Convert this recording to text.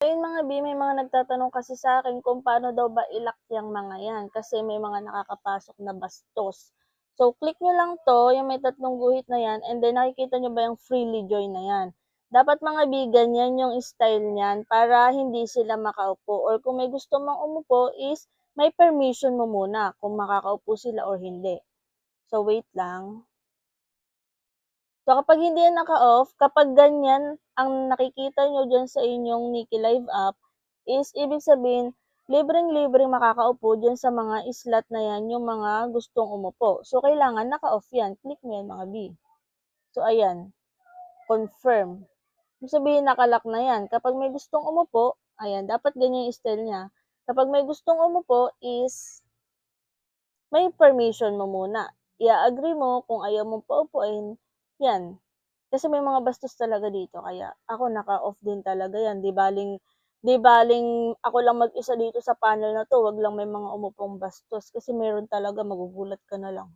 Ayun mga B, may mga nagtatanong kasi sa akin kung paano daw ba i-lock yang mga yan kasi may mga nakakapasok na bastos. So, click nyo lang 'to, yung may tatlong guhit na yan and then nakikita nyo ba yung freely join na yan. Dapat mga B, ganyan yung style niyan para hindi sila makaupo or kung may gusto mang umupo is may permission mo muna kung makakaupo sila or hindi. So, wait lang. So, kapag hindi yan naka-off, kapag ganyan ang nakikita nyo diyan sa inyong Nikki Live app is ibig sabihin libreng-libreng makakaupo diyan sa mga slot na yan yung mga gustong umupo. So, kailangan naka-off yan. Click mo yan mga B. So, ayan. Confirm. Ibig sabihin naka-lock na yan. Kapag may gustong umupo, ayan, dapat ganyan yung style niya. Kapag may gustong umupo is may permission mo muna. I-agree mo kung ayaw mong paupuin, yan. Kasi may mga bastos talaga dito kaya ako naka-off din talaga yan. 'Di baling 'di baling ako lang mag-isa dito sa panel na 'to, 'wag lang may mga umupong bastos kasi meron talaga magugulat ka na lang.